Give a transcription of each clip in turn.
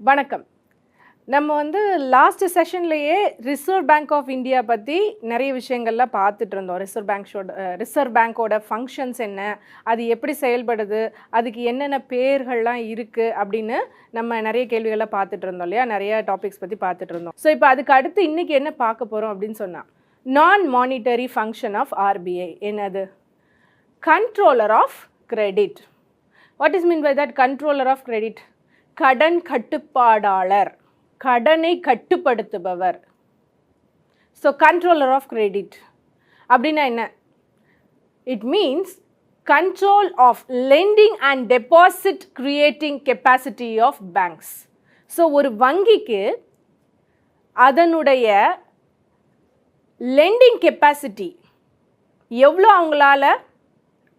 வணக்கம். நம்ம வந்து லாஸ்ட் செஷன்லேயே ரிசர்வ் பேங்க் ஆஃப் இந்தியா பற்றி நிறைய விஷயங்கள்லாம் பார்த்துட்டு இருந்தோம். ரிசர்வ் பேங்க்ஸோட ரிசர்வ் பேங்க்கோட ஃபங்க்ஷன்ஸ் என்ன அது எப்படி செயல்படுது அதுக்கு என்னென்ன பேர்கள்லாம் இருக்குது அப்படின்னு நம்ம நிறைய கேள்விகள்லாம் பார்த்துட்டு இருந்தோம் இல்லையா? நிறைய டாபிக்ஸ் பற்றி பார்த்துட்டு இருந்தோம். ஸோ இப்போ அதுக்கு அடுத்து இன்றைக்கி என்ன பார்க்க போகிறோம் அப்படின்னு சொன்னால் நான் மானிட்டரி ஃபங்க்ஷன் ஆஃப் ஆர்பிஐ என்னது? Controller of credit what is mean by that controller of credit கடன் கட்டுப்பாடாளர் கடனை கட்டுப்படுத்துபவர். ஸோ கண்ட்ரோலர் ஆஃப் கிரெடிட் அப்படின்னா என்ன? It means control of lending and deposit creating capacity of banks so ஒரு வங்கிக்கு அதனுடைய லெண்டிங் கெப்பாசிட்டி எவ்வளோ அவங்களால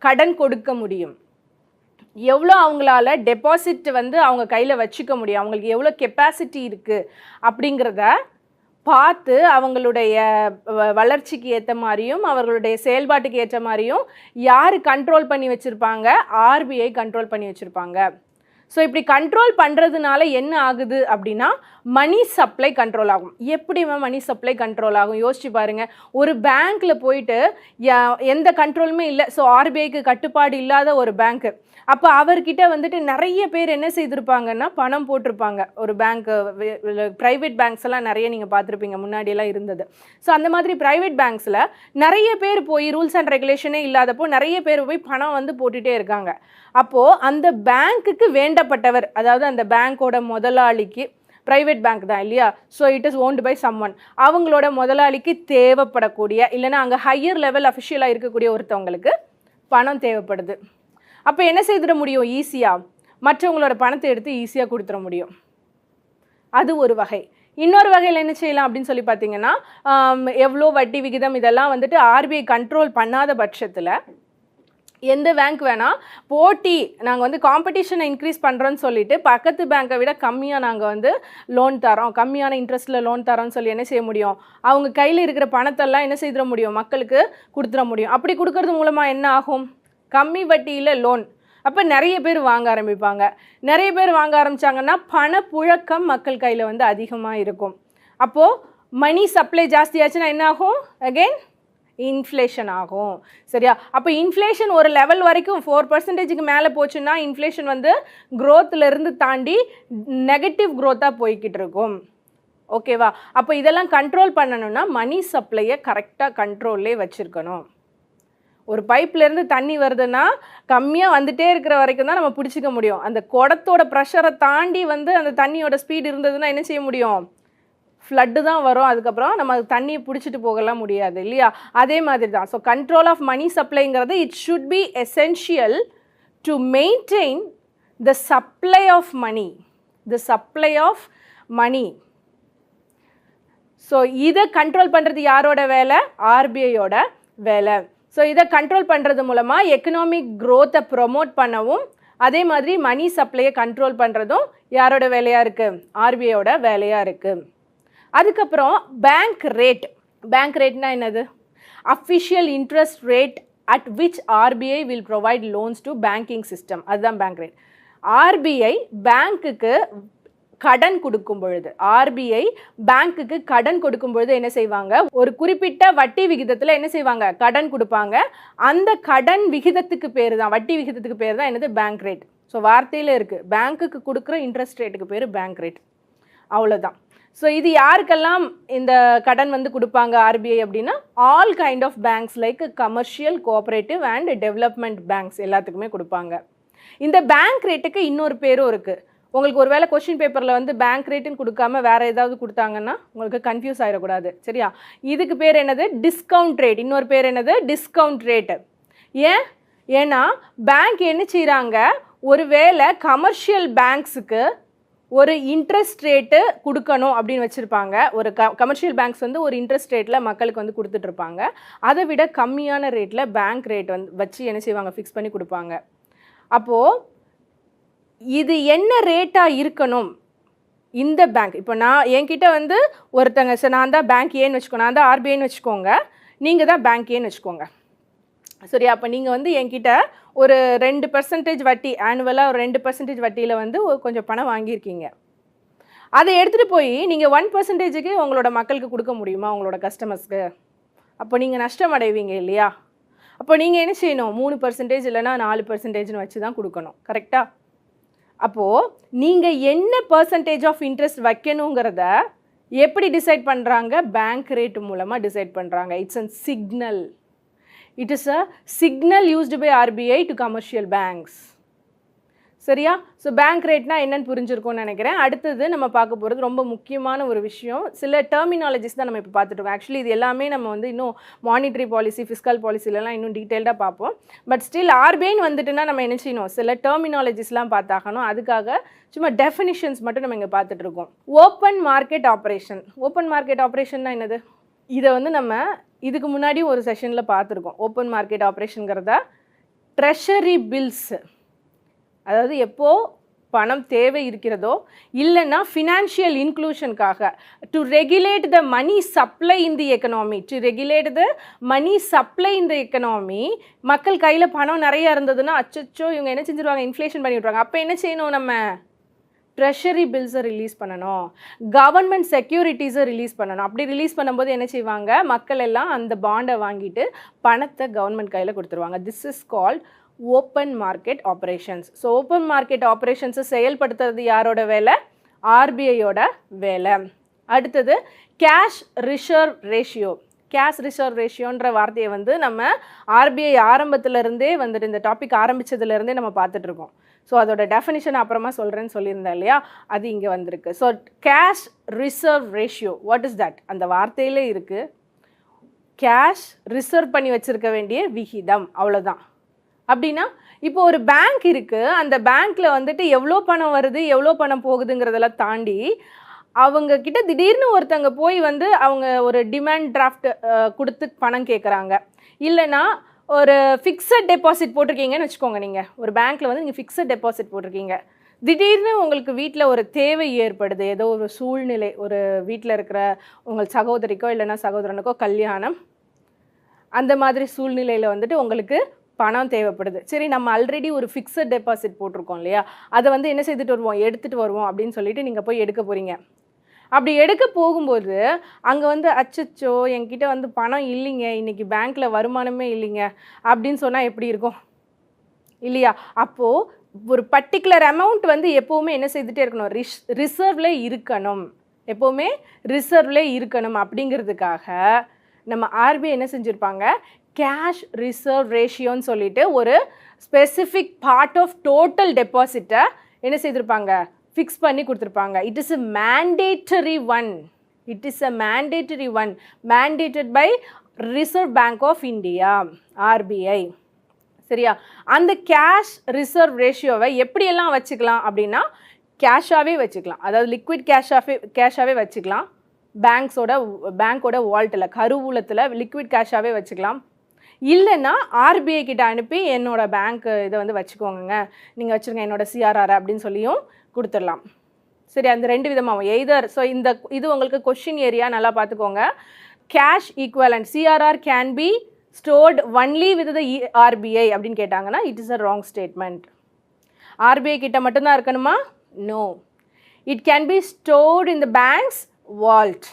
கடன் கொடுக்க முடியும்? எவ்வளோ அவங்களால டெபாசிட் வந்து அவங்க கையில் வச்சுக்க முடியும்? அவங்களுக்கு எவ்வளோ கெப்பாசிட்டி இருக்குது அப்படிங்கிறத பார்த்து அவங்களுடைய வளர்ச்சிக்கு ஏற்ற மாதிரியும் அவர்களுடைய செயல்பாட்டுக்கு ஏற்ற மாதிரியும் யார் கண்ட்ரோல் பண்ணி வச்சுருப்பாங்க? ஆர்பிஐ கண்ட்ரோல் பண்ணி வச்சுருப்பாங்க. ஸோ இப்படி கண்ட்ரோல் பண்ணுறதுனால என்ன ஆகுது அப்படின்னா மணி சப்ளை கண்ட்ரோல் ஆகும். எப்படி மணி சப்ளை கண்ட்ரோல் ஆகும்? யோசிச்சு பாருங்கள் ஒரு பேங்க்கில் போயிட்டு யா- எந்த கண்ட்ரோலுமே இல்லை. ஸோ ஆர்பிஐக்கு கட்டுப்பாடு இல்லாத ஒரு பேங்க்கு அப்போ அவர்கிட்ட வந்துட்டு நிறைய பேர் என்ன செய்திருப்பாங்கன்னா பணம் போட்டிருப்பாங்க. ஒரு பேங்க்கு ப்ரைவேட் பேங்க்ஸ் எல்லாம் நிறைய நீங்கள் பார்த்துருப்பீங்க. முன்னாடியெல்லாம் இருந்தது. ஸோ அந்த மாதிரி ப்ரைவேட் பேங்க்ஸில் நிறைய பேர் போய் ரூல்ஸ் அண்ட் ரெகுலேஷனே இல்லாதப்போ நிறைய பேர் போய் பணம் வந்து போட்டுகிட்டே இருக்காங்க. அப்போது அந்த பேங்க்குக்கு வேண்டப்பட்டவர் அதாவது அந்த பேங்க்கோட முதலாளிக்கு ப்ரைவேட் பேங்க் தான் இல்லையா? So it is owned by someone அவங்களோட முதலாளிக்கு தேவைப்படக்கூடிய இல்லைன்னா அங்கே ஹையர் லெவல் அஃபிஷியலாக இருக்கக்கூடிய ஒருத்தவங்களுக்கு பணம் தேவைப்படுது. அப்போ என்ன செய்திட முடியும்? ஈஸியாக மற்றவங்களோட பணத்தை எடுத்து ஈஸியாக கொடுத்துட முடியும். அது ஒரு வகை. இன்னொரு வகையில் என்ன செய்யலாம் அப்படின்னு சொல்லி பார்த்தீங்கன்னா எவ்வளோ வட்டி விகிதம் இதெல்லாம் வந்துட்டு ஆர்பிஐ கண்ட்ரோல் பண்ணாத பட்சத்தில் எந்த பேங்க் வேணால் போட்டி நாங்கள் வந்து காம்படிஷனை இன்க்ரீஸ் பண்ணுறோன்னு சொல்லிட்டு பக்கத்து பேங்க்கை விட கம்மியாக நாங்கள் வந்து லோன் தரோம் கம்மியான இன்ட்ரெஸ்ட்டில் லோன் தரோம்னு சொல்லி என்ன செய்ய முடியும்? அவங்க கையில் இருக்கிற பணத்தெல்லாம் என்ன செய்திட முடியும்? மக்களுக்கு கொடுத்துட முடியும். அப்படி கொடுக்கறது மூலமாக என்ன ஆகும்? கம்மி வட்டியில் லோன் அப்போ நிறைய பேர் வாங்க ஆரம்பிப்பாங்க. நிறைய பேர் வாங்க ஆரம்பிச்சாங்கன்னா பணப்புழக்கம் மக்கள் கையில் வந்து அதிகமாக இருக்கும். அப்போது மணி சப்ளை ஜாஸ்தியாச்சுன்னா என்ன ஆகும்? அகெயின் இன்ஃப்ளேஷன் ஆகும். சரியா? அப்போ இன்ஃப்ளேஷன் ஒரு லெவல் வரைக்கும் ஃபோர் பர்சன்டேஜுக்கு மேலே போச்சுன்னா இன்ஃப்ளேஷன் வந்து க்ரோத்துலேருந்து தாண்டி நெகட்டிவ் க்ரோத்தாக போய்கிட்டு இருக்கும். ஓகேவா அப்போ இதெல்லாம் கண்ட்ரோல் பண்ணணும்னா மணி சப்ளையை கரெக்டாக கண்ட்ரோல்லே வச்சுருக்கணும். ஒரு பைப்லேருந்து தண்ணி வருதுன்னா கம்மியாக வந்துட்டே இருக்கிற வரைக்கும் தான் நம்ம பிடிச்சிக்க முடியும். அந்த குடத்தோட ப்ரெஷரை தாண்டி வந்து அந்த தண்ணியோட ஸ்பீடு இருந்ததுன்னா என்ன செய்ய முடியும்? ஃப்ளட்டு தான் வரும். அதுக்கப்புறம் நம்ம தண்ணியை பிடிச்சிட்டு போகலாம் முடியாது இல்லையா? அதே மாதிரி தான் so control of money சப்ளைங்கிறது it should be essential to maintain the supply of money the supply of money so இதை கண்ட்ரோல் பண்ணுறது யாரோட வேலை? ஆர்பிஐயோட வேலை. ஸோ இதை கண்ட்ரோல் பண்ணுறது மூலமாக எக்கனாமிக் க்ரோத்தை ப்ரொமோட் பண்ணவும் அதே மாதிரி மணி சப்ளையை கண்ட்ரோல் பண்ணுறதும் யாரோட வேலையாக இருக்குது ஆர்பிஐயோட வேலையாக இருக்குது அதுக்கப்புறம் பேங்க் ரேட் பேங்க் ரேட்னா என்னது? Official interest rate at which RBI will provide loans to banking system அதுதான் பேங்க் ரேட் ஆர்பிஐ பேங்க்குக்கு கடன் கொடுக்கும் பொழுது ஆர்பிஐ பேங்க்குக்கு கடன் கொடுக்கும் பொழுது என்ன செய்வாங்க? ஒரு குறிப்பிட்ட வட்டி விகிதத்தில் என்ன செய்வாங்க? கடன் கொடுப்பாங்க. அந்த கடன் விகிதத்துக்கு பேர் தான் வட்டி விகிதத்துக்கு பேர் தான் என்னது? பேங்க் ரேட் ஸோ வார்த்தையில் இருக்குது பேங்க்குக்கு கொடுக்குற இன்ட்ரெஸ்ட் ரேட்டுக்கு பேர் பேங்க் ரேட் அவ்வளோதான் ஸோ இது யாருக்கெல்லாம் இந்த கடன் வந்து கொடுப்பாங்க ஆர்பிஐ அப்படின்னா all kind of banks like commercial cooperative and development banks எல்லாத்துக்குமே கொடுப்பாங்க. இந்த பேங்க் ரேட்டுக்கு இன்னொரு பேரும் இருக்குது உங்களுக்கு ஒருவேளை கொஷின் பேப்பரில் வந்து பேங்க் ரேட்டுன்னு கொடுக்காம வேறு ஏதாவது கொடுத்தாங்கன்னா உங்களுக்கு கன்ஃபியூஸ் ஆகிடக்கூடாது சரியா? இதுக்கு பேர் என்னது? டிஸ்கவுண்ட் ரேட் இன்னொரு பேர் என்னது? டிஸ்கவுண்ட் ரேட்டு ஏன்? ஏன்னா பேங்க் என்ன செய்கிறாங்க ஒருவேளை கமர்ஷியல் பேங்க்ஸுக்கு ஒரு இன்ட்ரெஸ்ட் ரேட்டு கொடுக்கணும் அப்படின்னு வச்சுருப்பாங்க. ஒரு க கமர்ஷியல் பேங்க்ஸ் வந்து ஒரு இன்ட்ரெஸ்ட் ரேட்டில் மக்களுக்கு வந்து கொடுத்துட்ருப்பாங்க. அதை விட கம்மியான ரேட்டில் பேங்க் ரேட் வந்து வச்சு என்ன செய்வாங்க? ஃபிக்ஸ் பண்ணி கொடுப்பாங்க. அப்போது இது என்ன ரேட்டாக இருக்கணும்? இந்த பேங்க் இப்போ நான் என்கிட்ட வந்து ஒருத்தங்க சார் நான் தான் பேங்க் ஏன்னு வச்சுக்கோ நான் தான் ஆர்பிஐன்னு வச்சுக்கோங்க. நீங்கள் தான் பேங்க் ஏன்னு வச்சுக்கோங்க. சரியா அப்போ நீங்கள் வந்து என்கிட்ட ஒரு ரெண்டு பர்சன்டேஜ் வட்டி ஆனுவலாக ஒரு ரெண்டு பர்சன்டேஜ் வட்டியில் வந்து கொஞ்சம் பணம் வாங்கியிருக்கீங்க. அதை எடுத்துகிட்டு போய் நீங்கள் ஒன் பர்சன்டேஜுக்கு உங்களோட மக்களுக்கு கொடுக்க முடியுமா? உங்களோட கஸ்டமர்ஸ்க்கு அப்போ நீங்கள் நஷ்டம் அடைவீங்க இல்லையா? அப்போ நீங்கள் என்ன செய்யணும்? மூணு பர்சன்டேஜ் இல்லைன்னா நாலு பர்சன்டேஜ்னு வச்சு தான் கொடுக்கணும். கரெக்டாக அப்போது நீங்கள் என்ன பர்சன்டேஜ் ஆஃப் இன்ட்ரெஸ்ட் வைக்கணுங்கிறத எப்படி டிசைட் பண்ணுறாங்க பேங்க் ரேட் மூலமாக டிசைட் பண்ணுறாங்க it's an signal it is a signal used by RBI to commercial banks சரியா? ஸோ பேங்க் ரேட்னா என்னன்னு புரிஞ்சிருக்கும்னு நினைக்கிறேன். அடுத்தது நம்ம பார்க்க போகிறது ரொம்ப முக்கியமான ஒரு விஷயம். சில டெர்மினாலஜிஸ் தான் நம்ம இப்போ பார்த்துட்டு இருக்கோம். ஆக்சுவலி இது எல்லாமே நம்ம வந்து இன்னும் மானிட்டரி பாலிசி ஃபிஸ்கல் பாலிசிலலாம் இன்னும் டீட்டெயில்டாக பார்ப்போம். பட் ஸ்டில் ஆர்பிஐன்னு வந்துட்டுனா நம்ம என்ன செய்யணும்? சில டெர்மினாலஜிஸ்லாம் பார்த்தாகணும். அதுக்காக சும்மா டெஃபினிஷன்ஸ் மட்டும் நம்ம இங்கே பார்த்துட்டு இருக்கோம். Open market operation open market ஆப்ரேஷன்னா என்னது? இதை வந்து நம்ம இதுக்கு முன்னாடி ஒரு செஷனில் பார்த்துருக்கோம். ஓப்பன் மார்க்கெட் ஆப்ரேஷனுங்கிறத ட்ரெஷரி பில்ஸ் அதாவது எப்போது பணம் தேவை இருக்கிறதோ இல்லைன்னா financial இன்க்ளூஷனுக்காக to regulate the money supply in the economy to regulate the money supply in the economy மக்கள் கையில் பணம் நிறைய இருந்ததுன்னா அச்சச்சோ இவங்க என்ன செஞ்சிருவாங்க? இன்ஃப்ளேஷன் பண்ணி விட்ருவாங்க அப்போ என்ன செய்யணும் நம்ம? ட்ரெஷரி பில்ஸை ரிலீஸ் பண்ணணும். கவர்மெண்ட் செக்யூரிட்டிஸை ரிலீஸ் பண்ணணும். அப்படி ரிலீஸ் பண்ணும்போது என்ன செய்வாங்க? மக்கள் எல்லாம் அந்த பாண்டை வாங்கிட்டு பணத்தை கவர்மெண்ட் கையில் கொடுத்துருவாங்க. This is called open market operations so open market ஆப்ரேஷன்ஸை செயல்படுத்துறது யாரோட வேலை? ஆர்பிஐயோட வேலை. அடுத்தது cash reserve ratio cash reserve ரேஷியோன்ற வார்த்தையை வந்து நம்ம ஆர்பிஐ ஆரம்பத்திலேருந்தே வந்துட்டு இந்த டாபிக் ஆரம்பித்ததுலேருந்தே நம்ம பார்த்துட்ருக்கோம் இருக்கோம். ஸோ அதோட டெஃபினிஷன் அப்புறமா சொல்கிறேன்னு சொல்லியிருந்தேன் இல்லையா? அது இங்கே வந்திருக்கு. So cash reserve ratio what is that அந்த வார்த்தையிலே இருக்குது கேஷ் ரிசர்வ் பண்ணி வச்சுருக்க வேண்டிய விகிதம் அவ்வளோதான் அப்படின்னா இப்போ ஒரு பேங்க் இருக்குது அந்த பேங்க்கில் வந்துட்டு எவ்வளோ பணம் வருது எவ்வளோ பணம் போகுதுங்கிறதெல்லாம் தாண்டி அவங்க கிட்ட திடீர்னு ஒருத்தங்க போய் வந்து அவங்க ஒரு டிமாண்ட் டிராஃப்ட் கொடுத்து பணம் கேட்குறாங்க இல்லைன்னா ஒரு ஃபிக்ஸட் டெபாசிட் போட்டிருக்கீங்கன்னு வச்சுக்கோங்க நீங்கள் ஒரு பேங்க்கில் வந்து நீங்கள் ஃபிக்ஸட் டெபாசிட் போட்டிருக்கீங்க. திடீர்னு உங்களுக்கு வீட்டில் ஒரு தேவை ஏற்படுது. ஏதோ ஒரு சூழ்நிலை ஒரு வீட்டில் இருக்கிற உங்கள் சகோதரிக்கோ இல்லைன்னா சகோதரனுக்கோ கல்யாணம் அந்த மாதிரி சூழ்நிலையில் வந்துட்டு உங்களுக்கு பணம் தேவைப்படுது. சரி நம்ம ஆல்ரெடி ஒரு ஃபிக்ஸட் டெபாசிட் போட்டிருக்கோம் இல்லையா? அதை வந்து என்ன செய்துட்டு வருவோம்? எடுத்துகிட்டு வருவோம் அப்படின்னு சொல்லிட்டு நீங்கள் போய் எடுக்க போகிறீங்க அப்படி எடுக்க போகும்போது அங்கே வந்து அச்சச்சோ என்கிட்ட வந்து பணம் இல்லைங்க. இன்றைக்கி பேங்க்கில் வருமானமே இல்லைங்க. அப்படின்னு சொன்னால் எப்படி இருக்கும்? இல்லையா? அப்போது ஒரு பர்டிகுலர் அமௌண்ட் வந்து எப்போவுமே என்ன செய்துட்டே இருக்கணும்? ரிஷ் ரிசர்வில் இருக்கணும். எப்போவுமே ரிசர்வில் இருக்கணும். அப்படிங்கிறதுக்காக நம்ம ஆர்பிஐ என்ன செஞ்சுருப்பாங்க? கேஷ் ரிசர்வ் ரேஷியோன்னு சொல்லிட்டு ஒரு ஸ்பெசிஃபிக் பார்ட் ஆஃப் டோட்டல் டெபாசிட்டை என்ன செய்திருப்பாங்க? ஃபிக்ஸ் பண்ணி கொடுத்துருப்பாங்க. It is a mandatory one it is a mandatory one mandated by reserve bank of India RBI சரியா? அந்த கேஷ் ரிசர்வ் ரேஷியோவை எப்படியெல்லாம் வச்சுக்கலாம் அப்படின்னா கேஷாகவே வச்சுக்கலாம். அதாவது லிக்விட் கேஷாகவே கேஷாகவே வச்சுக்கலாம். பேங்க்ஸோட பேங்க்கோட வால்ட்டில் கருவூலத்தில் லிக்விட் கேஷாகவே வச்சுக்கலாம். இல்லைன்னா ஆர்பிஐ கிட்ட அனுப்பி என்னோடய பேங்க் இதை வந்து வச்சுக்கோங்க நீங்கள் வச்சுருங்க என்னோட சிஆர்ஆர் அப்படின்னு சொல்லியும் கொடுத்துடலாம். சரி அந்த ரெண்டு விதமாகவும் எய்தர் ஸோ இந்த இது உங்களுக்கு கொஷின் ஏரியா நல்லா பார்த்துக்கோங்க. Cash equivalent CRR can be stored only with the RBI அப்படின்னு கேட்டாங்கன்னா it is a wrong statement RBI கிட்ட மட்டும்தான் இருக்கணுமா? No it can be stored in the banks vault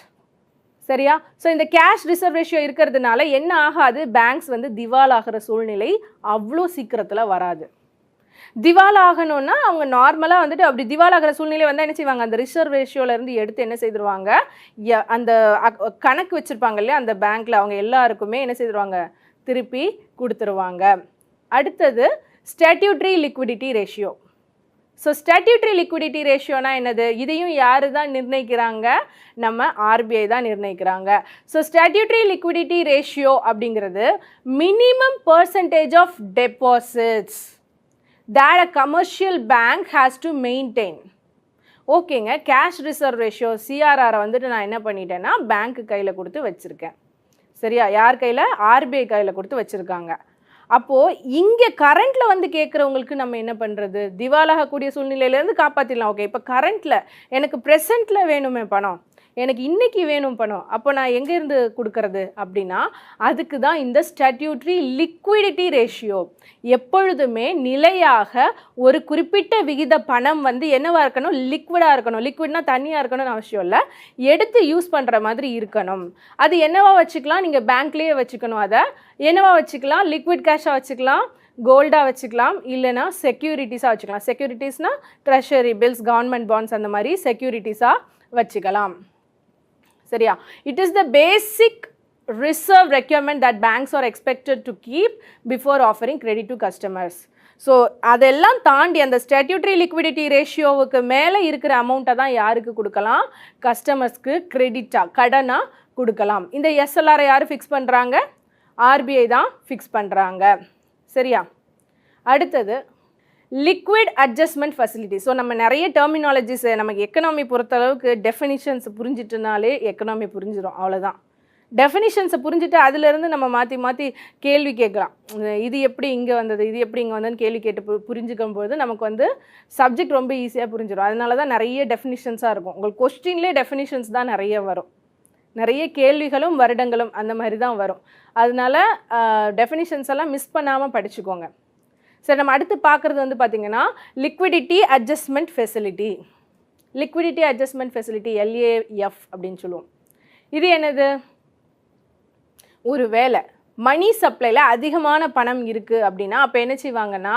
சரியா? ஸோ இந்த கேஷ் ரிசர்வ் ரேஷியோ இருக்கிறதுனால என்ன ஆகாது? பேங்க்ஸ் வந்து திவால் ஆகிற சூழ்நிலை அவ்வளோ சீக்கிரத்தில் வராது. திவால் ஆகணும்னா அவங்க நார்மலாக வந்துட்டு அப்படி திவால் ஆகிற சூழ்நிலை வந்தால் என்ன செய்வாங்க? அந்த ரிசர்வ் ரேஷியோலேருந்து எடுத்து என்ன செய்திருவாங்க? ய- அந்த அக்- கணக்கு வச்சுருப்பாங்க இல்லையா? அந்த பேங்க்கில் அவங்க எல்லாருக்குமே என்ன செய்திருவாங்க? திருப்பி கொடுத்துருவாங்க. அடுத்தது statutory liquidity ratio so statutory liquidity ரேஷியோனா என்னது? இதையும் யார் தான் நிர்ணயிக்கிறாங்க? நம்ம ஆர்பிஐ தான் நிர்ணயிக்கிறாங்க. ஸோ ஸ்டாட்யூட்ரி லிக்விடிட்டி ரேஷியோ அப்படிங்கிறது minimum percentage of deposits that a commercial bank has to maintain. ஓகேங்க கேஷ் ரிசர்வ் ரேஷியோ சிஆர்ஆரை வந்துட்டு நான் என்ன பண்ணிட்டேன்னா பேங்க்கு கையில் கொடுத்து வச்சுருக்கேன். சரியா? யார் கையில்? ஆர்பிஐ கையில் கொடுத்து வச்சுருக்காங்க. அப்போது இங்கே கரண்ட்டில் வந்து கேட்குறவங்களுக்கு நம்ம என்ன பண்ணுறது திவாலாகக்கூடிய சூழ்நிலையிலேருந்து காப்பாற்றிடலாம் ஓகே இப்போ கரண்ட்டில் எனக்கு ப்ரெசண்ட்டில் வேணுமே பணம். எனக்கு இன்றைக்கி வேணும் பணம் அப்போ நான் எங்கேருந்து கொடுக்கறது அப்படின்னா அதுக்கு தான் இந்த ஸ்டாட்யூட்ரி லிக்விடிட்டி ரேஷியோ எப்பொழுதுமே நிலையாக ஒரு குறிப்பிட்ட விகித பணம் வந்து என்னவாக இருக்கணும்? லிக்விடாக இருக்கணும். லிக்விட்னா தண்ணியாக இருக்கணும்னு அவசியம் இல்லை. எடுத்து யூஸ் பண்ணுற மாதிரி இருக்கணும். அது என்னவா வச்சுக்கலாம்? நீங்கள் பேங்க்லேயே வச்சுக்கணும் அதை. என்னவா வச்சுக்கலாம்? லிக்விட் கேஷாக வச்சுக்கலாம். கோல்டாக வச்சுக்கலாம். இல்லைனா செக்யூரிட்டிஸாக வச்சுக்கலாம். செக்யூரிட்டிஸ்னால் ட்ரெஷரி பில்ஸ் கவர்மெண்ட் பாண்ட்ஸ் அந்த மாதிரி செக்யூரிட்டிஸாக வச்சுக்கலாம். சரியா? It is the basic reserve requirement that banks are expected to keep before offering credit to customers so அதெல்லாம் தாண்டி அந்த ஸ்டாட்யூட்ரி லிக்விடிட்டி ரேஷியோவுக்கு மேலே இருக்கிற அமௌண்ட்டை தான் யாருக்கு கொடுக்கலாம்? கஸ்டமர்ஸ்க்கு கிரெடிட்டாக கடனாக கொடுக்கலாம். இந்த எஸ்எல்ஆரை யார் ஃபிக்ஸ் பண்ணுறாங்க ஆர்பிஐ தான் ஃபிக்ஸ் பண்ணுறாங்க சரியா? அடுத்தது லிக்விட் அட்ஜஸ்ட்மெண்ட் ஃபெசிலிட்டி ஸோ நம்ம நிறைய டெர்மினாலஜிஸ் நமக்கு எக்கனாமி பொறுத்தளவுக்கு டெஃபினிஷன்ஸ் புரிஞ்சிட்டுனாலே எக்கனாமி புரிஞ்சிடும் அவ்வளோதான் டெஃபினிஷன்ஸை புரிஞ்சுட்டு அதுலேருந்து நம்ம மாற்றி மாற்றி கேள்வி கேட்கலாம். இது எப்படி இங்கே வந்தது? இது எப்படி இங்கே வந்ததுன்னு கேள்வி கேட்டு பு புரிஞ்சுக்கும் போது நமக்கு வந்து சப்ஜெக்ட் ரொம்ப ஈஸியாக புரிஞ்சிடும் அதனால தான் நிறைய டெஃபினிஷன்ஸாக இருக்கும். உங்களுக்கு கொஸ்டின்லேயே டெஃபினிஷன்ஸ் தான் நிறைய வரும். நிறைய கேள்விகளும் வருடங்களும் அந்த மாதிரி தான் வரும். அதனால டெஃபினிஷன்ஸ் எல்லாம் மிஸ் பண்ணாமல் படிச்சுக்கோங்க. சரி நம்ம அடுத்து பார்க்குறது வந்து பார்த்திங்கன்னா liquidity adjustment facility liquidity adjustment facility LAF அப்படின்னு சொல்லுவோம். இது என்னது? ஒரு வேலை மணி சப்ளையில் அதிகமான பணம் இருக்குது அப்படின்னா அப்போ என்ன செய்வாங்கன்னா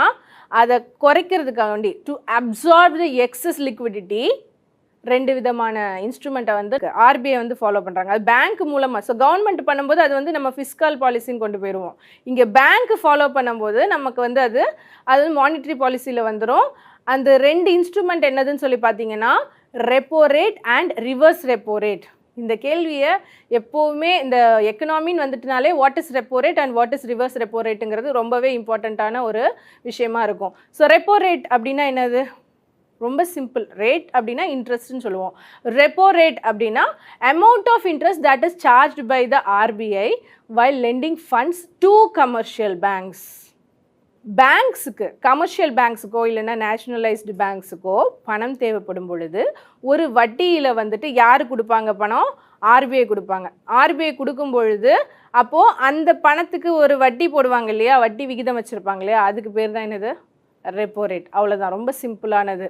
அதை குறைக்கிறதுக்காக வேண்டி to absorb the excess liquidity ரெண்டு விதமான இன்ஸ்ட்ருமெண்ட்டை வந்து ஆர்பிஐ வந்து ஃபாலோ பண்ணுறாங்க அது பேங்க் மூலமாக ஸோ கவர்மெண்ட் பண்ணும்போது அது வந்து நம்ம ஃபிஸ்கல் பாலிசின்னு கொண்டு போயிடுவோம் இங்கே பேங்க் ஃபாலோ பண்ணும்போது நமக்கு வந்து அது அது மானிட்ரி மானிட்டரி பாலிசியில் வந்துடும் அந்த ரெண்டு இன்ஸ்ட்ருமெண்ட் என்னதுன்னு சொல்லி பார்த்தீங்கன்னா repo rate and reverse repo rate இந்த கேள்வியை எப்போவுமே இந்த எக்கனாமின்னு வந்துட்டுனாலே what is repo rate and what is reverse repo ரேட்டுங்கிறது ரொம்பவே இம்பார்ட்டண்ட்டான ஒரு விஷயமா இருக்கும். ஸோ ரெப்போ ரேட் அப்படின்னா என்னது? ரொம்ப சிம்பிள் ரேட் அப்படின்னா இன்ட்ரெஸ்ட்னு சொல்லுவோம். ரெப்போ ரேட் அப்படின்னா amount of interest that is charge by the RBI while lending funds to commercial banks பேங்க்ஸுக்கு commercial பேங்க்ஸுக்கோ இல்லைன்னா நேஷ்னலைஸ்டு பேங்க்ஸுக்கோ பணம் தேவைப்படும் பொழுது ஒரு வட்டியில் வந்துட்டு யார் கொடுப்பாங்க பணம்? ஆர்பிஐ கொடுப்பாங்க. ஆர்பிஐ கொடுக்கும் பொழுது அப்போது அந்த பணத்துக்கு ஒரு வட்டி போடுவாங்க இல்லையா? வட்டி விகிதம் வச்சுருப்பாங்க இல்லையா? அதுக்கு பேர் தான் என்னது? ரெப்போ ரேட் அவ்வளோதான் ரொம்ப சிம்பிளானது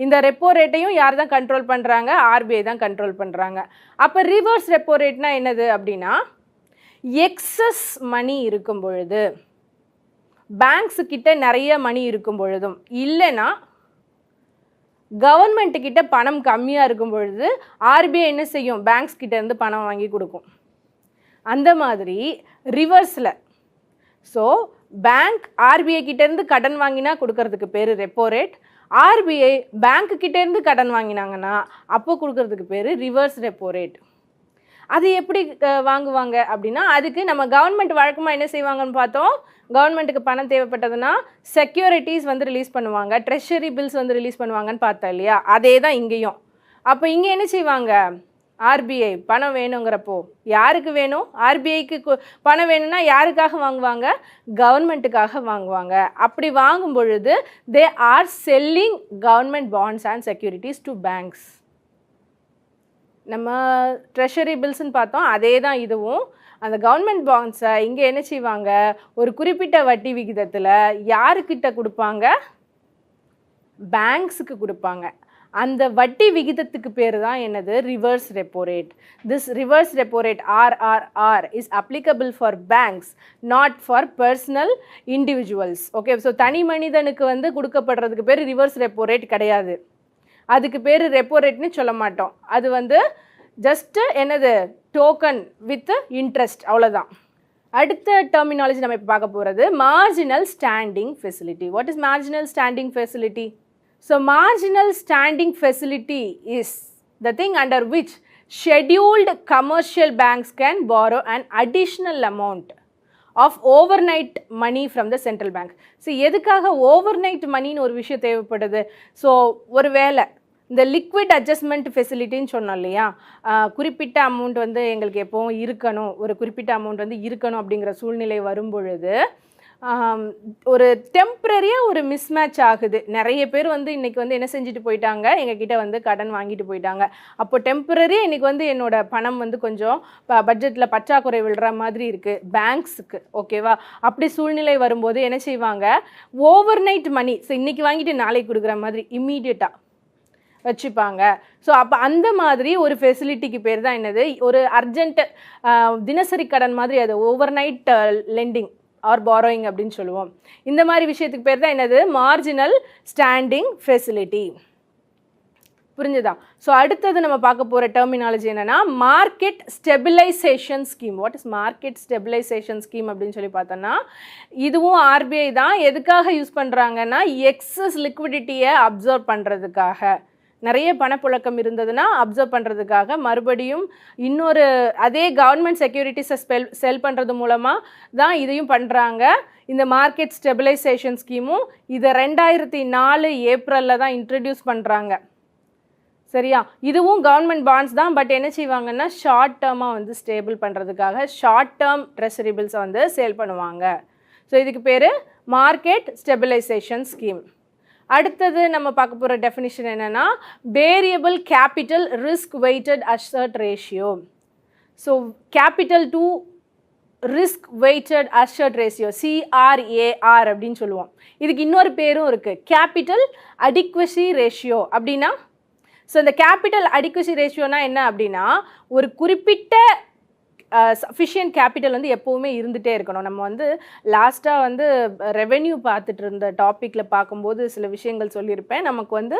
இந்த ரெப்போ ரேட்டையும் யார் தான் கண்ட்ரோல் பண்ணுறாங்க ஆர்பிஐ தான் கண்ட்ரோல் பண்ணுறாங்க அப்போ ரிவர்ஸ் ரெப்போ ரேட்னா என்னது அப்படின்னா எக்ஸஸ் மணி இருக்கும் பொழுது பேங்க்ஸுக்கிட்ட நிறைய மணி இருக்கும் பொழுதும் இல்லைன்னா கவர்மெண்ட்டுக்கிட்ட பணம் கம்மியாக இருக்கும் பொழுது ஆர்பிஐ என்ன செய்யும்? பேங்க்ஸ் கிட்டேருந்து பணம் வாங்கி கொடுக்கும். அந்த மாதிரி ரிவர்ஸில் ஸோ பேங்க் ஆர்பிஐ கிட்டேருந்து கடன் வாங்கினா கொடுக்கறதுக்கு பேர் ரெப்போ ரேட் ஆர்பிஐ பேங்க்கு கிட்டேருந்து கடன் வாங்கினாங்கன்னா அப்போ கொடுக்கறதுக்கு பேர் ரிவர்ஸ் ரெப்போ ரேட் அது எப்படி வாங்குவாங்க அப்படின்னா அதுக்கு நம்ம கவர்மெண்ட் வழக்கமாக என்ன செய்வாங்கன்னு பார்த்தோம். கவர்மெண்ட்டுக்கு பணம் தேவைப்பட்டதுன்னா செக்யூரிட்டிஸ் வந்து ரிலீஸ் பண்ணுவாங்க. ட்ரெஷரி பில்ஸ் வந்து ரிலீஸ் பண்ணுவாங்கன்னு பார்த்தா இல்லையா? அதே தான் இங்கேயும். அப்போ இங்கே என்ன செய்வாங்க? ஆர்பிஐ பணம் வேணுங்கிறப்போ யாருக்கு வேணும்? ஆர்பிஐக்கு பணம் வேணும்னா யாருக்காக வாங்குவாங்க? கவர்மெண்ட்டுக்காக வாங்குவாங்க. அப்படி வாங்கும் பொழுது they are selling government bonds and securities to banks நம்ம ட்ரெஷரி பில்ஸ்னு பார்த்தோம் அதே தான் இதுவும். அந்த கவர்மெண்ட் பாண்ட்ஸை இங்கே என்ன செய்வாங்க? ஒரு குறிப்பிட்ட வட்டி விகிதத்தில் யாருக்கிட்ட கொடுப்பாங்க? பேங்க்ஸுக்கு கொடுப்பாங்க. அந்த வட்டி விகிதத்துக்கு பேர் தான் என்னது? Reverse repo rate this reverse repo rate RRR is applicable for banks not for personal individuals okay so தனி மனிதனுக்கு வந்து கொடுக்கப்படுறதுக்கு பேர் ரிவர்ஸ் ரெப்போ ரேட் கிடையாது. அதுக்கு பேர் ரெப்போ ரேட்னு சொல்ல மாட்டோம். அது வந்து ஜஸ்ட்டு என்னது? டோக்கன் வித் இன்ட்ரெஸ்ட் அவ்வளோதான் அடுத்த டெர்மினாலஜி நம்ம இப்போ பார்க்க போகிறது marginal standing facility what is marginal standing facility so marginal standing facility is the thing under which scheduled commercial banks can borrow an additional amount of overnight money from the central bank so எதுக்காக overnight மணின்னு ஒரு விஷயம் தேவைப்படுது? So ஒரு வேளை இந்த liquid adjustment ஃபெசிலிட்டின்னு சொன்னோம் இல்லையா? குறிப்பிட்ட அமௌண்ட் வந்து எங்களுக்கு எப்போவும் இருக்கணும். ஒரு குறிப்பிட்ட அமௌண்ட் வந்து இருக்கணும் அப்படிங்கிற சூழ்நிலை வரும் பொழுது ஒரு டெம்ப்ரரியாக ஒரு மிஸ்மேட்ச் ஆகுது. நிறைய பேர் வந்து இன்னைக்கு வந்து என்ன செஞ்சுட்டு போயிட்டாங்க? எங்ககிட்ட வந்து கடன் வாங்கிட்டு போயிட்டாங்க. அப்போ டெம்ப்ரரியாக இன்னைக்கு வந்து என்னோட பணம் வந்து கொஞ்சம் பட்ஜெட்டில் பற்றாக்குறை விழுற மாதிரி இருக்குது பேங்க்ஸுக்கு ஓகேவா அப்படி சூழ்நிலை வரும்போது என்ன செய்வாங்க? ஓவர் நைட் மணி ஸோ இன்னைக்கு வாங்கிட்டு நாளைக்கு கொடுக்குற மாதிரி இம்மீடியட்டாக வச்சுப்பாங்க. ஸோ அப்போ அந்த மாதிரி ஒரு ஃபெசிலிட்டிக்கு பேர் தான் என்னது? ஒரு அர்ஜென்ட் தினசரி கடன் மாதிரி அது overnight lending or borrowing அப்படின்னு சொல்லுவோம். இந்த மாதிரி விஷயத்துக்கு பேர் தான் என்னது? மார்ஜினல் ஸ்டாண்டிங் ஃபெசிலிட்டி புரிஞ்சுதா? ஸோ அடுத்தது நம்ம பார்க்க போகிற டெர்மினாலஜி என்னென்னா market stabilisation scheme what is market stabilisation scheme அப்படின்னு சொல்லி பார்த்தோன்னா இதுவும் ஆர்பிஐ தான். எதுக்காக யூஸ் பண்ணுறாங்கன்னா எக்ஸஸ் லிக்விடிட்டியை அப்சர்வ் பண்ணுறதுக்காக நிறைய பணப்புழக்கம் இருந்ததுன்னா அப்சர்வ் பண்ணுறதுக்காக மறுபடியும் இன்னொரு அதே கவர்மெண்ட் செக்யூரிட்டிஸை ஸ்பெல் செல் பண்ணுறது மூலமாக தான் இதையும் பண்ணுறாங்க இந்த மார்க்கெட் ஸ்டெபிலைசேஷன் ஸ்கீமும் இதை ரெண்டாயிரத்தி நாலு ஏப்ரலில் தான் இன்ட்ரடியூஸ் பண்ணுறாங்க சரியா? இதுவும் கவர்மெண்ட் பாண்ட்ஸ் தான். பட் என்ன செய்வாங்கன்னா ஷார்ட் டேர்மாக வந்து ஸ்டேபிள் பண்ணுறதுக்காக ஷார்ட் டேர்ம் ட்ரெஷரிபிள்ஸை வந்து சேல் பண்ணுவாங்க. ஸோ இதுக்கு பேர் மார்க்கெட் ஸ்டெபிலைசேஷன் ஸ்கீம் அடுத்தது நம்ம பார்க்க போகிற டெஃபினிஷன் என்னென்னா variable capital risk weighted asset ratio so capital to risk weighted asset ratio CRAR அப்படின்னு சொல்லுவோம். இதுக்கு இன்னொரு பேரும் இருக்குது கேபிட்டல் அடிக்வசி ரேஷியோ அப்படின்னா ஸோ இந்த கேபிட்டல் அடிக்வசி ரேஷியோனா என்ன அப்படின்னா ஒரு குறிப்பிட்ட சஃபிஷியன்ட் கேபிட்டல் வந்து எப்போவுமே இருந்துகிட்டே இருக்கணும். நம்ம வந்து லாஸ்ட்டாக வந்து ரெவென்யூ பார்த்துட்டு இருந்த டாப்பிக்கில் பார்க்கும்போது சில விஷயங்கள் சொல்லியிருப்பேன். நமக்கு வந்து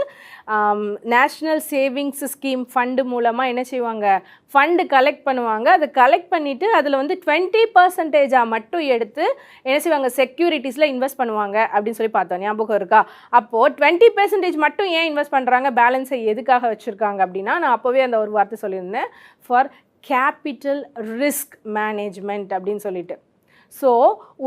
நேஷ்னல் சேவிங்ஸ் ஸ்கீம் ஃபண்டு மூலமாக என்ன செய்வாங்க? ஃபண்டு கலெக்ட் பண்ணுவாங்க. அதை கலெக்ட் பண்ணிவிட்டு அதில் வந்து டுவெண்ட்டி பர்சன்டேஜாக மட்டும் எடுத்து என்ன செய்வாங்க? செக்யூரிட்டிஸில் இன்வெஸ்ட் பண்ணுவாங்க அப்படின்னு சொல்லி பார்த்தோம். ஞாபகம் இருக்கா? அப்போது டுவெண்ட்டி பர்சன்டேஜ் மட்டும் ஏன் இன்வெஸ்ட் பண்ணுறாங்க பேலன்ஸை எதுக்காக வச்சுருக்காங்க அப்படின்னா நான் அப்போவே அந்த ஒரு வார்த்தை சொல்லியிருந்தேன். ஃபார் கேபிட்டல் ரிஸ்க் மேனேஜ்மெண்ட் அப்படின்னு சொல்லிட்டு. ஸோ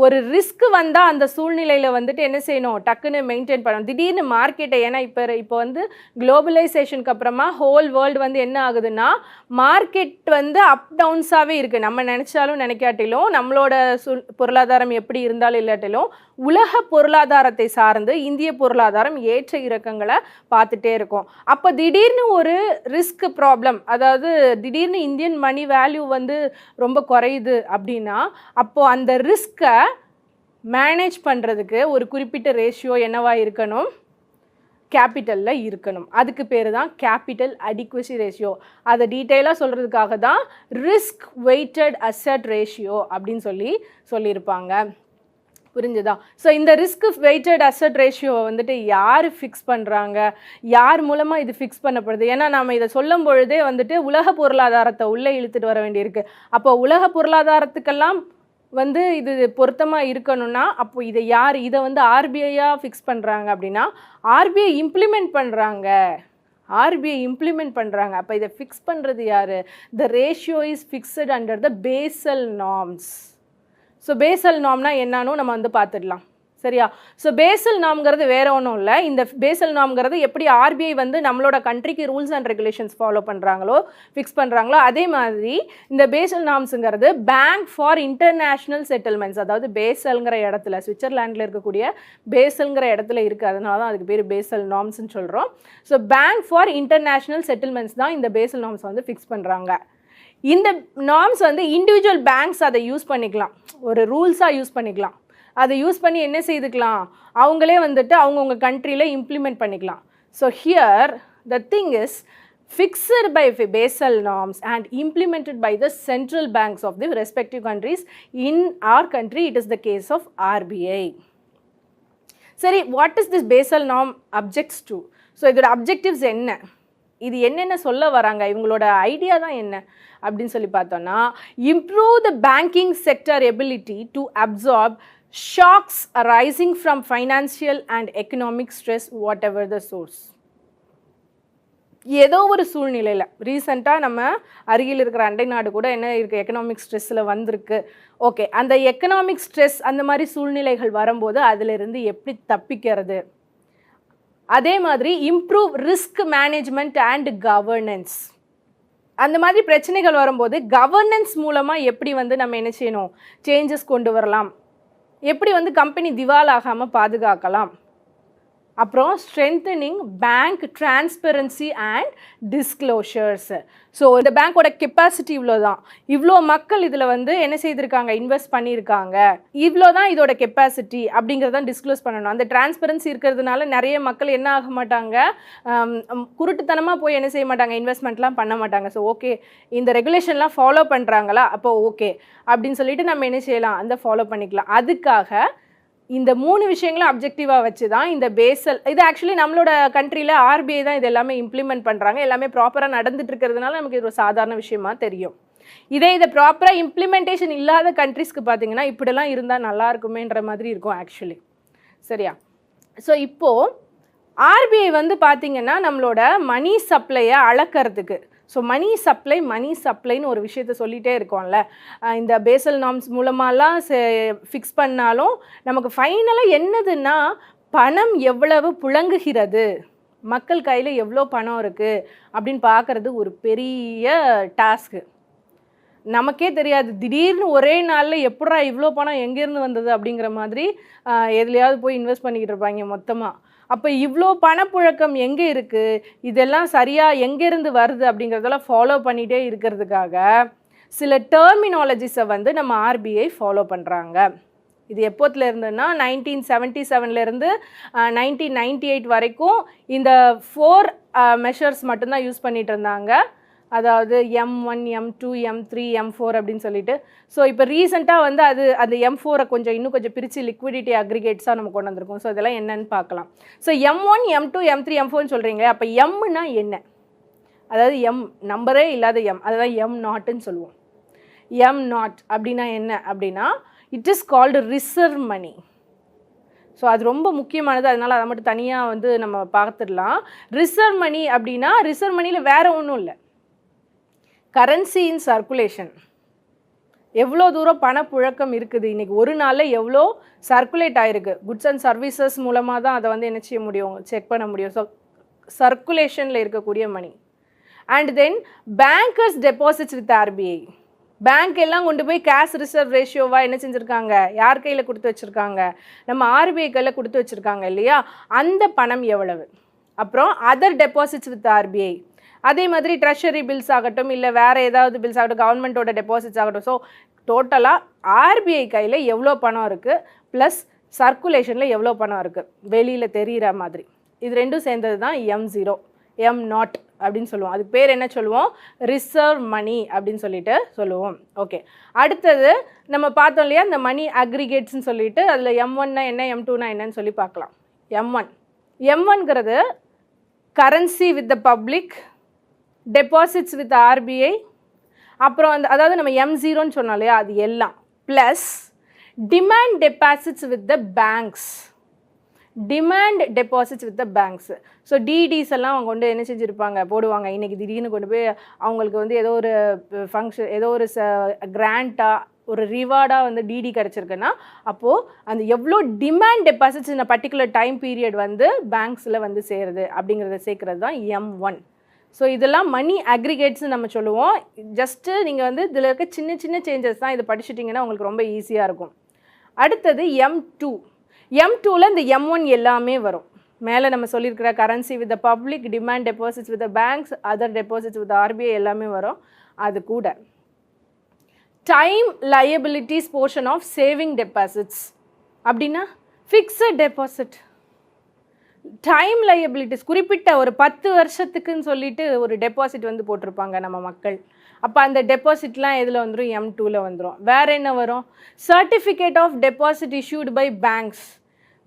ஒரு ரிஸ்க் வந்தால் அந்த சூழ்நிலையில் வந்துட்டு என்ன செய்யணும்? டக்குன்னு மெயின்டைன் பண்ணணும். திடீர்னு மார்க்கெட்டை ஏன்னா இப்போ இப்போ வந்து குளோபலைசேஷனுக்கு அப்புறமா ஹோல் வேர்ல்டு வந்து என்ன ஆகுதுன்னா மார்க்கெட் வந்து அப் டவுன்ஸாகவே இருக்குது நம்ம நினச்சாலும் நினைக்காட்டிலும் நம்மளோட சூழ் பொருளாதாரம் எப்படி இருந்தாலும் இல்லாட்டிலும் உலக பொருளாதாரத்தை சார்ந்து இந்திய பொருளாதாரம் ஏற்ற இறக்கங்களை பார்த்துட்டே இருக்கும். அப்போ திடீர்னு ஒரு ரிஸ்க் ப்ராப்ளம் அதாவது திடீர்னு இந்தியன் மணி வேல்யூ வந்து ரொம்ப குறையுது அப்படின்னா அப்போது அந்த ரிஸ்க்கை மேனேஜ் பண்ணுறதுக்கு ஒரு குறிப்பிட்ட ரேஷியோ என்னவாக இருக்கணும்? கேபிட்டலில் இருக்கணும். அதுக்கு பேர் தான் கேபிட்டல் அடிக்வசி ரேஷியோ அதை டீட்டெயிலாக சொல்கிறதுக்காக தான் ரிஸ்க் வெயிட்டட் அசட் ரேஷியோ அப்படின்னு சொல்லி சொல்லியிருப்பாங்க. புரிஞ்சுதா? ஸோ இந்த ரிஸ்க் வெயிட்டட் அசட் ரேஷியோவை வந்துட்டு யார் ஃபிக்ஸ் பண்ணுறாங்க யார் மூலமாக இது ஃபிக்ஸ் பண்ணப்படுது? ஏன்னா நம்ம இதை சொல்லும் பொழுதே வந்துட்டு உலக பொருளாதாரத்தை உள்ளே இழுத்துட்டு வர வேண்டியிருக்கு. அப்போ உலக பொருளாதாரத்துக்கெல்லாம் வந்து இது பொருத்தமாக இருக்கணும்னா அப்போ இதை யார் இதை வந்து ஆர்பிஐயாக ஃபிக்ஸ் பண்ணுறாங்க அப்படின்னா ஆர்பிஐ இம்ப்ளிமெண்ட் பண்ணுறாங்க ஆர்பிஐ இம்ப்ளிமெண்ட் பண்ணுறாங்க அப்போ இதை ஃபிக்ஸ் பண்ணுறது யார்? The ratio is fixed under the Basel norms so Basel நார்ம்னால் என்னன்னு நம்ம வந்து பார்த்துடலாம். சரியா? ஸோ பேசல் நாம்ங்கிறது வேற ஒன்றும் இல்லை. இந்த பேசல் நாம்ங்கிறது எப்படி ஆர்பிஐ வந்து நம்மளோட கண்ட்ரிக்கு ரூல்ஸ் அண்ட் ரெகுலேஷன்ஸ் ஃபாலோ பண்ணுறாங்களோ ஃபிக்ஸ் பண்ணுறாங்களோ அதே மாதிரி இந்த பேசல் நாம்ஸுங்கிறது பேங்க் ஃபார் இன்டர்நேஷ்னல் செட்டில்மெண்ட்ஸ் அதாவது பேசல்ங்கிற இடத்துல சுவிட்சர்லாண்டில் இருக்கக்கூடிய பேசல்ங்கிற இடத்துல இருக்குது அதனால தான் அதுக்கு பேர் பேசல் நாம்ஸ்னு சொல்கிறோம் so bank for international settlements தான் இந்த பேசல் நாம்ஸ் வந்து ஃபிக்ஸ் பண்ணுறாங்க இந்த நார்ம்ஸ் வந்து இண்டிவிஜுவல் பேங்க்ஸ் அதை யூஸ் பண்ணிக்கலாம். ஒரு ரூல்ஸாக யூஸ் பண்ணிக்கலாம். அதை யூஸ் பண்ணி என்ன செய்துக்கலாம்? அவங்களே வந்துட்டு அவங்கவுங்க கண்ட்ரியில் இம்ப்ளிமெண்ட் பண்ணிக்கலாம். So here the thing is fixed by basal norms and implemented by the central banks of the respective countries in our country it is the case of RBI சரி வாட் இஸ் திஸ் பேசல் நாம் objects to so இதோட objectives என்ன? இது என்னென்ன சொல்ல வராங்க? இவங்களோட idea தான் என்ன? அப்படின்னு சொல்லி பார்த்தோன்னா improve the banking sector ability to absorb shocks arising from financial and economic stress whatever the source ஏதோ ஒரு சூழ்நிலையில் ரீசெண்டாக நம்ம அருகில் இருக்கிற அண்டை நாடு கூட என்ன இருக்குது எக்கனாமிக் ஸ்ட்ரெஸ்ஸில் வந்திருக்கு. ஓகே அந்த எக்கனாமிக் ஸ்ட்ரெஸ் அந்த மாதிரி சூழ்நிலைகள் வரும்போது அதிலிருந்து எப்படி தப்பிக்கிறது? அதே மாதிரி improve risk management and governance அந்த மாதிரி பிரச்சனைகள் வரும்போது கவர்னன்ஸ் மூலமாக எப்படி வந்து நம்ம என்ன செய்யணும்? சேஞ்சஸ் கொண்டு வரலாம். எப்படி வந்து கம்பெனி திவால் ஆகாமல் பாதுகாக்கலாம்? அப்புறம் strengthening bank transparency and disclosures so இந்த பேங்க்கோட கெப்பாசிட்டி இவ்வளோ தான் இவ்வளோ மக்கள் இதில் வந்து என்ன செய்திருக்காங்க? இன்வெஸ்ட் பண்ணியிருக்காங்க. இவ்வளோ தான் இதோட கெப்பாசிட்டி அப்படிங்கிறத டிஸ்க்ளோஸ் பண்ணணும். அந்த டிரான்ஸ்பெரன்சி இருக்கிறதுனால நிறைய மக்கள் என்ன ஆக மாட்டாங்க? குருட்டுத்தனமாக போய் என்ன செய்ய மாட்டாங்க? இன்வெஸ்ட்மெண்ட்லாம் பண்ண மாட்டாங்க. ஸோ ஓகே இந்த ரெகுலேஷன்லாம் ஃபாலோ பண்ணுறாங்களா அப்போ ஓகே அப்படின்னு சொல்லிட்டு நம்ம என்ன செய்யலாம்? அந்த ஃபாலோ பண்ணிக்கலாம். அதுக்காக இந்த மூணு விஷயங்களும் அப்ஜெக்டிவாக வச்சு தான் இந்த பேசல் இது ஆக்சுவலி நம்மளோட கண்ட்ரியில் ஆர்பிஐ தான் இது எல்லாமே இம்ப்ளிமெண்ட் பண்ணுறாங்க எல்லாமே ப்ராப்பராக நடந்துட்டு இருக்கிறதுனால நமக்கு இது ஒரு சாதாரண விஷயமா தெரியும். இதே இதை ப்ராப்பராக இம்ப்ளிமெண்டேஷன் இல்லாத கண்ட்ரிஸ்க்கு பார்த்தீங்கன்னா இப்படிலாம் இருந்தால் நல்லா இருக்குமேன்ற மாதிரி இருக்கும் ஆக்சுவலி சரியா? ஸோ இப்போது ஆர்பிஐ வந்து பார்த்தீங்கன்னா நம்மளோட மணி சப்ளையை அளக்கிறதுக்கு ஸோ மணி சப்ளை மணி சப்ளைன்னு ஒரு விஷயத்த சொல்லிகிட்டே இருக்கோம்ல. இந்த பேசல் நாம்ஸ் மூலமாலாம் ஃபிக்ஸ் பண்ணாலும் நமக்கு ஃபைனலாக என்னதுன்னா பணம் எவ்வளவு புழங்குகிறது? மக்கள் கையில் எவ்வளோ பணம் இருக்குது அப்படின்னு பார்க்குறது ஒரு பெரிய டாஸ்க்கு நமக்கே தெரியாது. திடீர்னு ஒரே நாளில் எப்படா இவ்வளோ பணம் எங்கேருந்து வந்தது அப்படிங்கிற மாதிரி எதுலையாவது போய் இன்வெஸ்ட் பண்ணிக்கிட்டு இருப்பாங்க மொத்தமாக அப்போ இவ்வளோ பணப்புழக்கம் எங்கே இருக்குது இதெல்லாம் சரியாக எங்கேருந்து வருது அப்படிங்கிறதெல்லாம் ஃபாலோ பண்ணிகிட்டே இருக்கிறதுக்காக சில டெர்மினாலஜிஸை வந்து நம்ம ஆர்பிஐ ஃபாலோ பண்ணுறாங்க இது எப்போத்துல இருந்துன்னா நைன்டீன் செவன்ட்டி செவன்லேருந்து நைன்டீன் நைன்டி எயிட் வரைக்கும் இந்த ஃபோர் மெஷர்ஸ் மட்டும்தான் யூஸ் பண்ணிகிட்டு இருந்தாங்க. அதாவது M one M two M three M four அப்படின்னு சொல்லிட்டு. ஸோ இப்போ ரீசெண்டாக வந்து அது அந்த எம் ஃபோரை கொஞ்சம் இன்னும் கொஞ்சம் பிரித்து லிக்விடிட்டி அக்ரிகேட்ஸாக நம்ம கொண்டு வந்திருக்கோம். ஸோ இதெல்லாம் என்னன்னு பார்க்கலாம். So M one M two M three M ஃபோர்னு சொல்கிறீங்களே அப்போ எம்னா என்ன? அதாவது எம் நம்பரே இல்லாத எம் அதுதான் எம் நாட்டுன்னு சொல்லுவோம். எம் நாட் அப்படின்னா என்ன? அப்படின்னா it is called reserve money so அது ரொம்ப முக்கியமானது. அதனால் அதை மட்டும் தனியாக வந்து நம்ம பார்த்துடலாம். ரிசர்வ் மணி அப்படின்னா ரிசர்வ் மணியில் வேறு ஒன்றும் இல்லை. கரன்சி இன் சர்க்குலேஷன் எவ்வளோ தூரம் பணப்புழக்கம் இருக்குது? இன்றைக்கி ஒரு நாளில் எவ்வளோ சர்க்குலேட் ஆகிருக்கு குட்ஸ் அண்ட் சர்வீசஸ் மூலமாக தான் அதை வந்து என்ன செய்ய முடியும்? செக் பண்ண முடியும். ஸோ சர்க்குலேஷனில் இருக்கக்கூடிய money and then bankers deposits with RBI bank எல்லாம் கொண்டு போய் கேஷ் ரிசர்வ் ரேஷியோவாக என்ன செஞ்சுருக்காங்க? யார் கையில் கொடுத்து வச்சுருக்காங்க? நம்ம ஆர்பிஐ கையில் கொடுத்து வச்சுருக்காங்க இல்லையா? அந்த பணம் எவ்வளவு? அப்புறம் அதர் டெபாசிட்ஸ் வித் ஆர்பிஐ அதே மாதிரி ட்ரெஷரி பில்ஸ் ஆகட்டும் இல்லை வேறு ஏதாவது பில்ஸ் ஆகட்டும் கவர்மெண்ட்டோட டெபாசிட்ஸ் ஆகட்டும். ஸோ டோட்டலாக ஆர்பிஐ கையில் எவ்வளோ பணம் இருக்குது ப்ளஸ் சர்க்குலேஷனில் எவ்வளோ பணம் இருக்குது வெளியில் தெரிகிற மாதிரி. இது ரெண்டும் சேர்ந்தது தான் எம் ஜீரோ எம் நாட் அப்படின்னு சொல்லுவோம். அதுக்கு பேர் என்ன சொல்லுவோம்? ரிசர்வ் மணி அப்படின்னு சொல்லிட்டு சொல்லுவோம். ஓகே அடுத்தது நம்ம பார்த்தோம் இல்லையா? இந்த மணி அக்ரிகேட்ஸ்னு சொல்லிட்டு அதில் எம் ஒன்னா என்ன எம் டூனா என்னன்னு சொல்லி பார்க்கலாம். M one M ஒன்கிறது currency with the public deposits with RBI அப்புறம் அந்த அதாவது நம்ம எம் ஜீரோன்னு சொன்னோம் இல்லையா அது எல்லாம். Plus demand deposits with the banks demand deposits with the banks so DDs எல்லாம் அவங்க கொண்டு என்ன செஞ்சுருப்பாங்க போடுவாங்க. இன்றைக்கி திடீர்னு கொண்டு போய் அவங்களுக்கு வந்து ஏதோ ஒரு ஃபங்க்ஷன் ஏதோ ஒரு ச கிராண்ட்டாக ஒரு ரிவார்டாக வந்து டிடி கிடச்சிருக்குன்னா அப்போது அந்த எவ்வளோ டிமாண்ட் டெபாசிட்ஸ் இந்த பர்டிகுலர் டைம் பீரியட் வந்து பேங்க்ஸில் வந்து சேருது அப்படிங்கிறத சேர்க்குறது தான் எம் ஒன் ஸோ இதெல்லாம் மணி அக்ரிகேட்ஸ்னு நம்ம சொல்லுவோம். ஜஸ்ட்டு நீங்கள் வந்து இதில் இருக்க சின்ன சின்ன சேஞ்சஸ் தான் இதை படிச்சுட்டிங்கன்னா உங்களுக்கு ரொம்ப ஈஸியாக இருக்கும். அடுத்தது எம் டூ எம் டூவில் இந்த எம் ஒன் எல்லாமே வரும். மேலே நம்ம சொல்லியிருக்கிற currency with public demand deposits with banks other deposits with RBI எல்லாமே வரும். அது கூட. Time liabilities portion of saving deposits அப்படின்னா ஃபிக்ஸட் டெபாசிட் டைம் லையபிலிட்டிஸ் குறிப்பிட்ட ஒரு பத்து வருஷத்துக்குன்னு சொல்லிட்டு ஒரு டெபாசிட் வந்து போட்டிருப்பாங்க நம்ம மக்கள். அப்போ அந்த டெபாசிட்லாம் எதில் வந்துடும் எம் டூவில் வந்துடும் வேற என்ன வரும்? Certificate of deposit issued by banks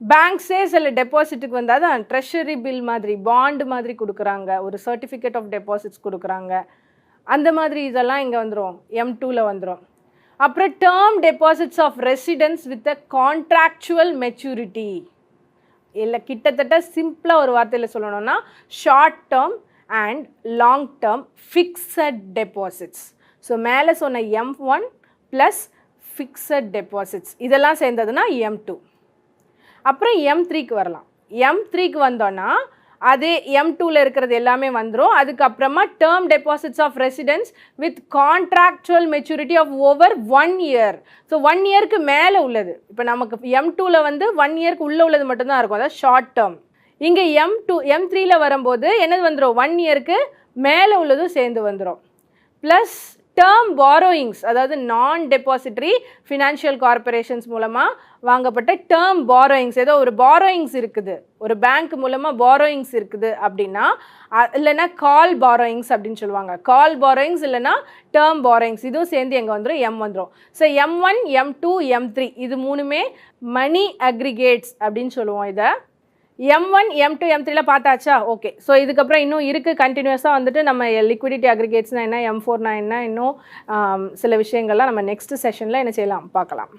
பேங்க்ஸே சில டெபாசிட்டுக்கு வந்தால் தான் ட்ரெஷரி பில் மாதிரி பாண்டு மாதிரி கொடுக்குறாங்க. ஒரு சர்டிஃபிகேட் ஆஃப் டெபாசிட்ஸ் கொடுக்குறாங்க. அந்த மாதிரி இதெல்லாம் இங்கே வந்துடும் எம் டூவில் வந்துடும் அப்புறம் term deposits of residents with a contractual maturity இல்லை கிட்டத்தட்ட சிம்பிளாக ஒரு வார்த்தையில் சொல்லணும்னா short term and long term fixed deposits so மேலே சொன்ன M one plus fixed deposits இதெல்லாம் சேர்ந்ததுன்னா எம் டூ அப்புறம் எம் த்ரீக்கு வரலாம். எம் த்ரீக்கு வந்தோன்னா அதே எம் டூவில் இருக்கிறது எல்லாமே வந்துடும் அதுக்கப்புறமா term deposits of residents with contractual maturity of over one year so one இயர்க்கு மேலே உள்ளது. இப்போ நமக்கு எம் டூவில் வந்து ஒன் இயர்க்கு உள்ளே உள்ளது மட்டும்தான் இருக்கும். அதாவது ஷார்ட் டேர்ம் இங்கே எம் டூ எம் த்ரீயில் வரும்போது என்னது வந்துடும் ஒன் இயர்க்கு மேலே உள்ளதும் சேர்ந்து வந்துடும் ப்ளஸ் டேர்ம் பாரோயிங்ஸ் அதாவது நான் டெபாசிட்ரி ஃபினான்ஷியல் கார்பரேஷன்ஸ் மூலமாக வாங்கப்பட்ட டேர்ம் பாரோயிங்ஸ் ஏதோ ஒரு பாரோயிங்ஸ் இருக்குது. ஒரு பேங்க் மூலமாக பாரோயிங்ஸ் இருக்குது அப்படின்னா இல்லைன்னா கால் பாரோயிங்ஸ் அப்படின்னு சொல்லுவாங்க. கால் பாரோயிங்ஸ் இல்லைன்னா டேர்ம் பாரோயிங்ஸ் இதுவும் சேர்ந்து எங்கே வந்துடும் எம் வந்துடும் so M one M two M three இது மூணுமே மணி அக்ரிகேட்ஸ் அப்படின்னு சொல்லுவோம் இதை. M one M two M த்ரீல பார்த்தாச்சா? ஓகே ஸோ இதுக்கப்புறம் இன்னும் இருக்குது கண்டினியூஸாக வந்துட்டு நம்ம லிக்விடிட்டி அக்ரிகேட்ஸ்னா என்ன எம் ஃபோர்னா என்ன இன்னும் சில விஷயங்கள்லாம் நம்ம நெக்ஸ்ட் செஷனில் என்ன செய்யலாம்? பார்க்கலாம்.